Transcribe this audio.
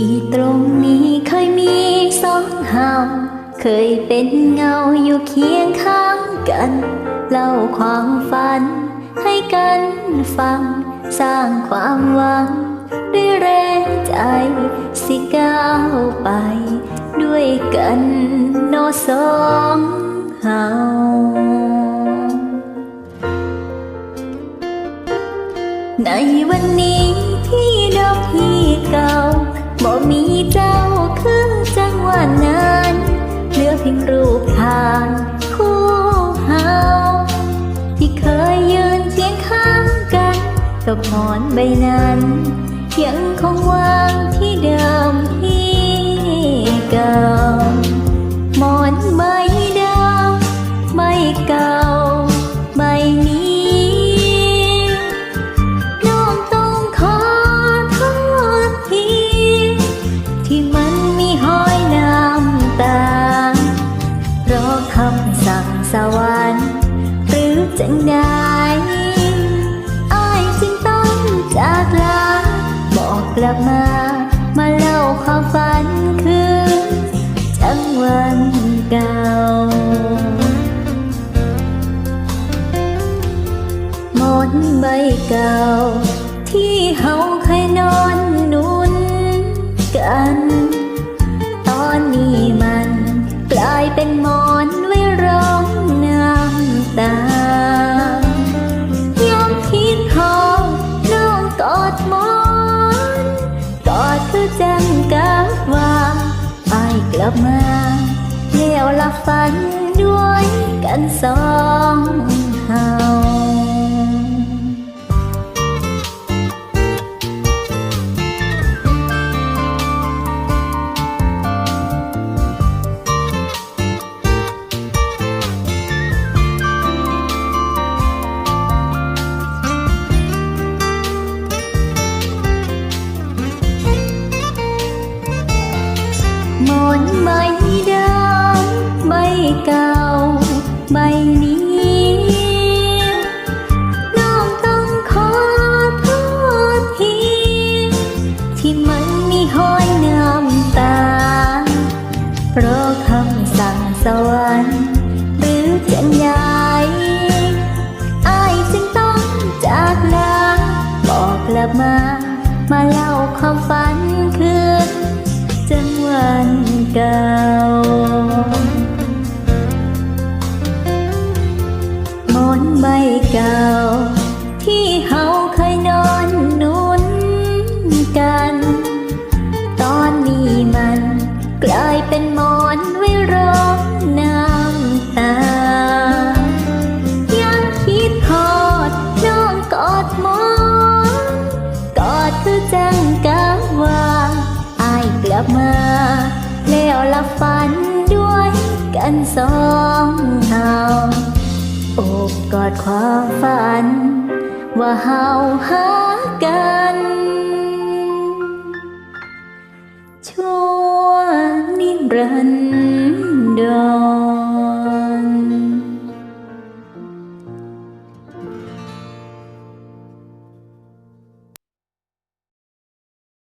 ที่ตรงนี้เคยมีสองเฮาเคยเป็นเงาอยู่เคียงข้างกัน เล่าความฝันให้กันฟัง สร้างความหวัง ด้วยแรงใจสิก้าวไป ด้วยกันโนสองเฮาในวันนี้ที่ดอกที่เก่า บ่มีเจ้าคือจังหวะนั้นเหลือเพียงรูปทางคู่เฮาที่เคยยืนเคียงข้างกัน กับหมอนใบนั้นยังคงวางที่เดิมที่เก่า คำสั่งสวรรค์หรือจังใดอ้ายจึงต้องจากลาบอกกลับมา มาเล่าความฝันคือจังวันเก่าหมอนใบเก่า ที่เฮาเคยนอน คือจังกับว่าอายกลับมาเที่ยวละฝันด้วยกันสองเฮา หมอนใบเดิมใบเก่า ใบนี้ น้องต้องขอโทษที ที่มันมีห้อยน้ำตา เพราะคำสั่งสวรรค์หรือจังใดอายจึงต้องจากลาบอกกลับมา มาเล่าความฝันคืน จันเก่าหมอนใบเก่า ที่เฮาเคยนอนนุ่นกัน ตอนนี้มันกลายเป็นหมอนไว้รองน้ำตา ยังคิดทอดน้องกอดหมอน กอดคือจังกับว่าอายก ลับมา แล้วหลับฝันด้วยกันสองเฮาโอบกอดความฝัน ว่าเฮาหากัน